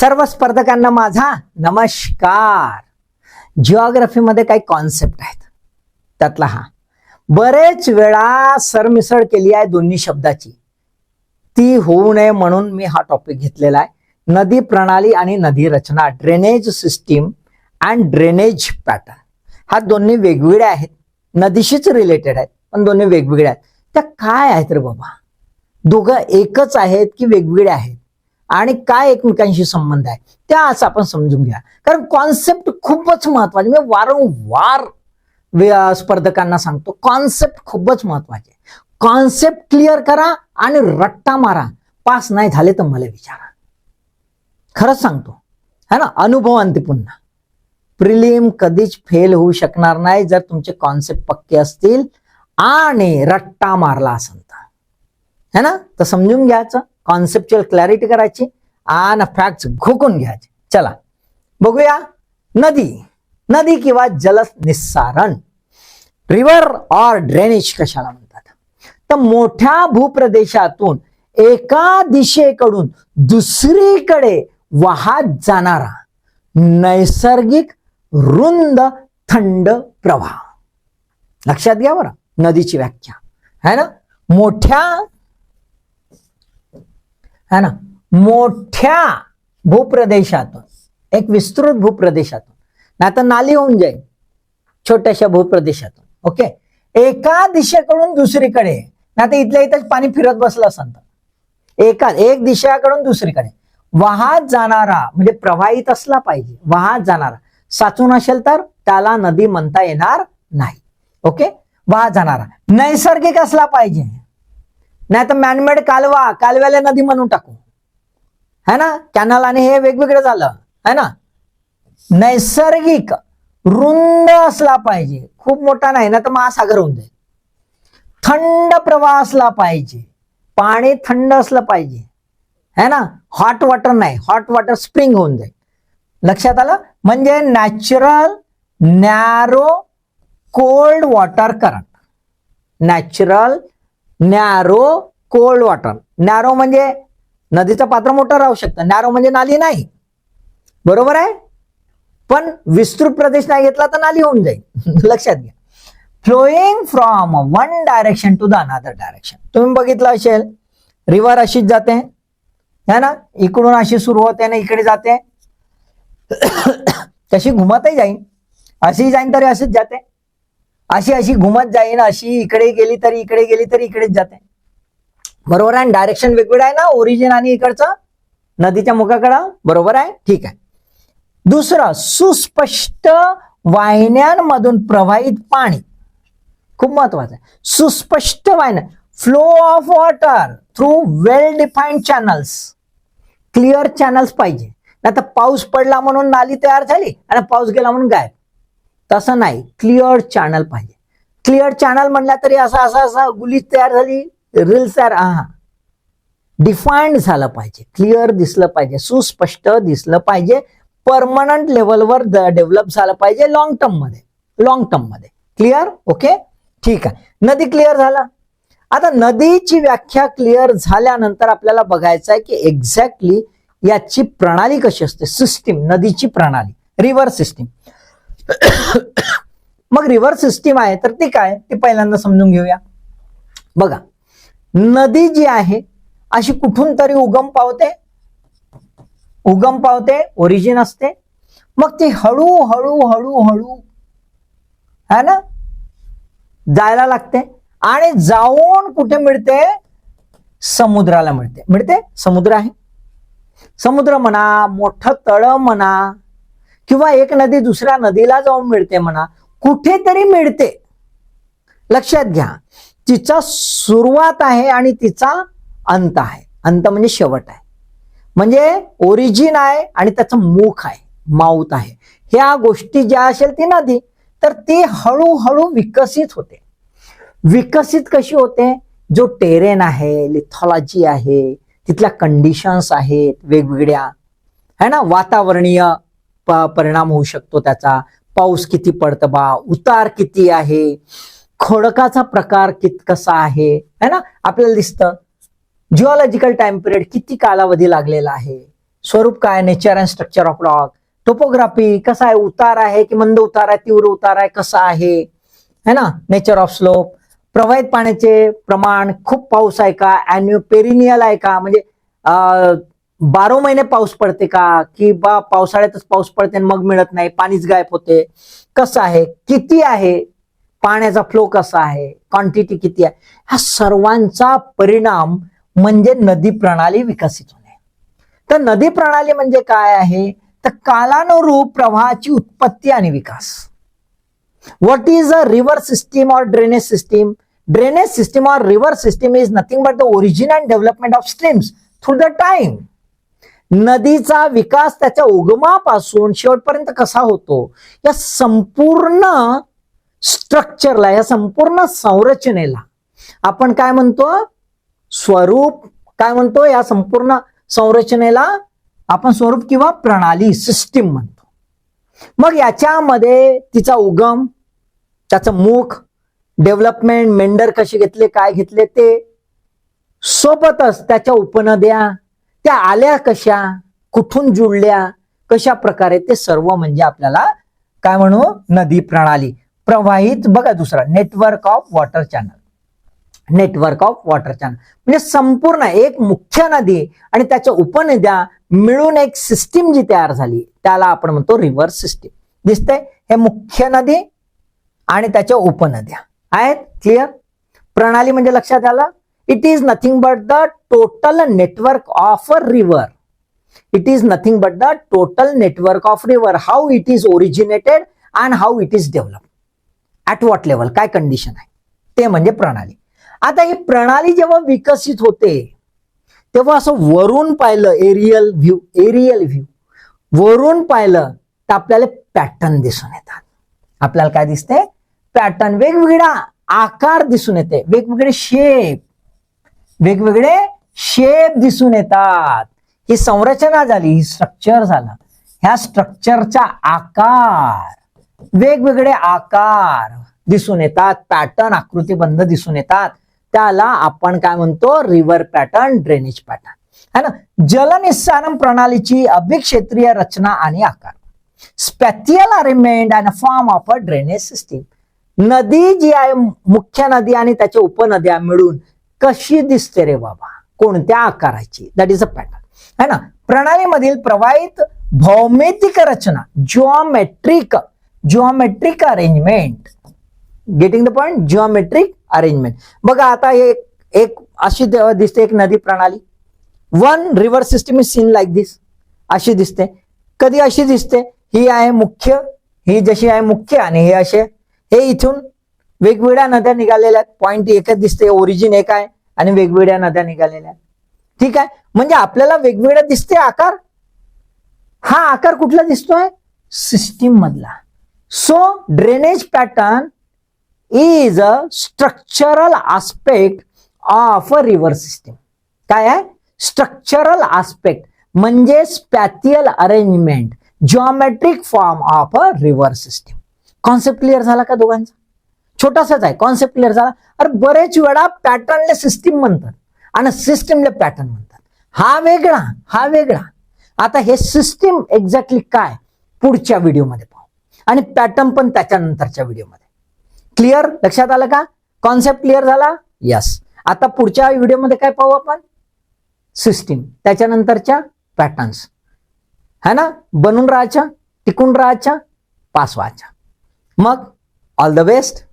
सर्व स्पर्धकांना माझा नमस्कार. जिओग्राफीमध्ये काही कॉन्सेप्ट आहेत. त्यातला हा. बरेच वेळा सरमिसळ केली आहे दोन्ही शब्दाची. ती होऊ नये म्हणून मी हा टॉपिक घेतलेला आहे. नदी प्रणाली आणि नदी रचना drainage system and drainage pattern हा दोन्ही वेगवेगळ्या आहेत. नदीशीच रिलेटेड आहेत पण दोन्ही वेगवेगळ्या आहेत. त्या काय आहेत रे बाबा? दोघं एकच आहेत की वेगवेगळ्या आहेत? आणि काय एकमेकांशी संबंध आहे त्या असं आपण समजून घ्या. कारण कॉन्सेप्ट खूपच महत्त्वाचे मी वारंवार स्पर्धकांना सांगतो कॉन्सेप्ट खूपच महत्त्वाचे कॉन्सेप्ट क्लिअर करा आणि रट्टा मारा. पास नाही झाले तर मला विचारा. खरंच सांगतो. है ना? अनुभव आणते पुन्हा. प्रिलिम कधीच फेल होऊ शकणार नाही जर तुमचे कॉन्सेप्ट पक्के असतील आणि रट्टा मारला असेल तर है ना? तर समजून घ्यायचं. कॉन्सेप्च्युअल क्लॅरिटी करायची आणि फॅक्ट घोकून घ्यायचे. चला बघूया. नदी नदी किंवा जल निस्सारण. रिव्हर ऑर ड्रेनेज कशाला म्हणतात? तर मोठ्या भूप्रदेशातून एका दिशेकडून दुसरीकडे वाहत जाणारा नैसर्गिक रुंद थंड प्रवाह. लक्षात घ्या बरं नदीची व्याख्या. है ना? मोठ्या है ना? मोठ्या भूप्रदेशातून एक विस्तृत भूप्रदेशातून नाही तर नाली होऊन जाईल छोट्याशा भूप्रदेशातून ओके? एका दिशेकडून दुसरीकडे नाही तर इथल्या इथंच पाणी फिरत बसलं असं तर एका एक दिशेकडून दुसरीकडे. वाहत जाणारा म्हणजे प्रवाहित असला पाहिजे वाहत जाणारा. साचून असेल तर त्याला नदी म्हणता येणार नाही ओके? वाहत जाणारा. नैसर्गिक असला पाहिजे. नाही तर मॅनमेड कालवा कालव्याला नदी म्हणून टाकू. है ना? कॅनल आणि हे वेगवेगळं झालं. है ना? नैसर्गिक रुंद असला पाहिजे. खूप मोठा नाही ना तर महासागर होऊन जाईल. थंड प्रवाह असला पाहिजे. पाणी थंड असलं पाहिजे. है ना? हॉट वॉटर नाही. हॉट वॉटर स्प्रिंग होऊन जाईल. लक्षात आलं? म्हणजे natural narrow cold water current. Natural narrow cold water. Narrow म्हणजे नदीचं पात्र मोठं राहू शकतं. नॅरो म्हणजे नाली नाही. बरोबर आहे? पण विस्तृत प्रदेश नाही घेतला तर नाली होऊन जाईल. लक्षात घ्या. Flowing from one direction to the another direction तुम्ही बघितलं असेल रिव्हर अशीच जाते. है ना? इकडून अशी सुरू होते ना इकडे जाते. तशी घुमतही जाईन. अशी जाईन तरी अशीच जाते. अशी अशी घुमत जाईन अशी इकडे गेली तरी इकडे गेली तरी इकडेच जाते. बरोबर आहे? डायरेक्शन वेगवेगळं आहे ना? ओरिजिन आणि इकडचं? नदीच्या मुखाकडं? बरोबर आहे? ठीक आहे. दुसरं सुस्पष्ट वाहिन्यांमधून प्रवाहित पाणी. खूप महत्वाचं आहे. सुस्पष्ट वाहिन्या. Flow of water through well defined channels clear channels पाहिजे. नाही तर पाऊस पडला म्हणून नाली तयार झाली आणि पाऊस गेला म्हणून गायब. तसं नाही. क्लिअर चॅनल पाहिजे. क्लिअर चॅनल म्हणला तरी असा असा असा गुलीच तयार झाली. रील्स तयार हा डिफाईंड झालं पाहिजे. क्लिअर दिसलं पाहिजे. सुस्पष्ट दिसलं पाहिजे. परमनंट लेवलवर डेव्हलप झालं पाहिजे लॉंग टर्ममध्ये. लॉंग टर्ममध्ये. क्लिअर ओके ठीक आहे. नदी क्लिअर झाला. आता नदीची व्याख्या क्लिअर झाल्यानंतर आपल्याला बघायचं आहे की एक्झॅक्टली याची प्रणाली कशी असते? सिस्टीम नदीची प्रणाली. रिव्हर सिस्टीम मग रिव्हर सिस्टीम आहे तर ती काय? ती पहिल्यांदा समजून घेऊया. बघा नदी जी आहे अशी कुठून तरी उगम पावते? उगम पावते ओरिजिन असते. मग ती हळू हळू हळू हळू है ना? जायला लागते आणि जाऊन कुठे मिळते? समुद्राला मिळते. मिळते? समुद्र आहे. समुद्र म्हणा मोठं तळ म्हणा किंवा एक नदी दुसऱ्या नदीला जाऊन मिळते म्हणा कुठेतरी मिळते. लक्षात घ्या तिचा सुरुवात आहे आणि तिचा अंत आहे. अंत म्हणजे शेवट आहे. म्हणजे ओरिजिन आहे आणि त्याचं मुख आहे माऊत आहे. ह्या गोष्टी ज्या असेल ती नदी तर ती हळूहळू विकसित होते. विकसित कशी होते? जो टेरेन आहे लिथॉलॉजी आहे तिथल्या कंडिशन्स आहेत वेगवेगळ्या. है ना? वातावरणीय परिणाम होऊ शकतो त्याचा. पाऊस किती पडतं बा? उतार किती आहे? खडकाचा प्रकार कित कसा आहे? है ना? आपल्याला दिसतं. जिओलॉजिकल टाइम पिरियड किती कालावधी लागलेला आहे? स्वरूप काय? Nature and structure of rock topography कसा आहे? उतार आहे की मंद उतार आहे? तीव्र उतार आहे? कसा आहे? है ना? नेचर ऑफ स्लोप प्रवाहित पाण्याचे प्रमाण खूप पाऊस आहे का? अॅन्यू पेरिनियल आहे का? म्हणजे बारो महिने पाऊस पडते का? की बा पावसाळ्यातच पाऊस पडते आणि मग मिळत नाही पाणीच गायब होते. कसं आहे? किती आहे? पाण्याचा फ्लो कसा आहे? क्वांटिटी किती आहे? ह्या सर्वांचा परिणाम म्हणजे नदी प्रणाली विकसित होणे. तर नदी प्रणाली म्हणजे काय आहे? तर कालानुरूप प्रवाहाची उत्पत्ती आणि विकास. What is a river system or drainage system drainage system or river system is nothing but the origin and development of streams through the time नदीचा विकास त्याच्या उगमापासून शेवटपर्यंत कसा होतो? या संपूर्ण स्ट्रक्चरला या संपूर्ण संरचनेला आपण काय म्हणतो? स्वरूप काय म्हणतो? या संपूर्ण संरचनेला आपण स्वरूप किंवा प्रणाली सिस्टीम म्हणतो. मग याच्यामध्ये तिचा उगम त्याचं मुख डेव्हलपमेंट मेंढर कसे घेतले काय घेतले ते सोबतच त्याच्या उपनद्या त्या आल्या कशा? कुठून जुळल्या? कशा प्रकारे? ते सर्व म्हणजे आपल्याला काय म्हणू? नदी प्रणाली. प्रवाहित बघा दुसरा network of water channel network of water channel म्हणजे संपूर्ण एक मुख्य नदी आणि त्याच्या उपनद्या मिळून एक सिस्टीम जी तयार झाली. त्याला आपण म्हणतो रिव्हर्स सिस्टीम दिसतंय? हे मुख्य नदी आणि त्याच्या उपनद्या. आहेत? क्लिअर प्रणाली म्हणजे लक्षात आला? It is nothing but the total network of a river. It is nothing but the total network of river. How it is originated and how it is developed. At what level काय condition आहे? ते म्हणजे प्रणाली. आता ही प्रणाली जेव्हा विकसित होते तेव्हा असं वरून पाहिलं एरियल व्ह्यू एरियल व्ह्यू वरून पाहिलं तर आपल्याला पॅटर्न दिसून येतात. आपल्याला काय दिसते पॅटर्न वेगवेगळा आकार दिसून येते. वेगवेगळे शेप वेगवेगळे शेप दिसून येतात. ही संरचना झाली ही स्ट्रक्चर झालं. ह्या स्ट्रक्चरचा आकार वेगवेगळे आकार दिसून येतात पॅटर्न आकृतीबंध दिसून येतात. त्याला आपण काय म्हणतो? रिव्हर पॅटर्न ड्रेनेज पॅटर्न है ना? जलनिस्सारण प्रणालीची अभिक्षेत्रीय रचना आणि आकार. Spatial arrangement and form of a drainage system नदी जी आहे मुख्य नदी आणि त्याच्या उपनद्या मिळून कशी दिसते रे बाबा? कोणत्या आकाराची? दॅट इज अ पॅटर्न है ना? प्रणालीमधील प्रवाहित भौमितिक रचना geometric geometric arrangement getting the point geometric arrangement बघा आता हे एक- एक अशी दिसते एक नदी प्रणाली. One river system is seen like this अशी दिसते. कधी अशी दिसते? ही आहे मुख्य ही जशी आहे मुख्य आणि हे असे. हे इथून वेगवेगळ्या नद्या निघालेल्या आहेत. पॉइंट एकच दिसते ओरिजिन एक आहे आणि वेगवेगळ्या नद्या निघालेल्या आहेत. ठीक आहे? म्हणजे आपल्याला वेगवेगळ्या दिसते आकार. हा आकार कुठला दिसतोय? सिस्टीम मधला. So drainage pattern is a structural aspect of a river system काय आहे? स्ट्रक्चरल आस्पेक्ट म्हणजे spatial arrangement geometric form of a river system concept clear झाला का दोघांचा? छोटासाच आहे कॉन्सेप्ट क्लिअर झाला. अरे बरेच वेळा पॅटर्नले सिस्टीम म्हणतात आणि सिस्टीमले पॅटर्न म्हणतात. हा वेगळा हा वेगळा. आता हे सिस्टीम एक्झॅक्टली काय? पुढच्या व्हिडिओमध्ये पाहू. आणि पॅटर्न पण त्याच्यानंतरच्या व्हिडिओमध्ये क्लिअर लक्षात आलं का? कॉन्सेप्ट क्लिअर झाला? यस आता पुढच्या व्हिडिओमध्ये काय पाहू आपण? सिस्टीम त्याच्यानंतरच्या पॅटर्न्स है ना? बनून राहायच्या टिकून राहायच्या पास व्हायच्या. मग ऑल द बेस्ट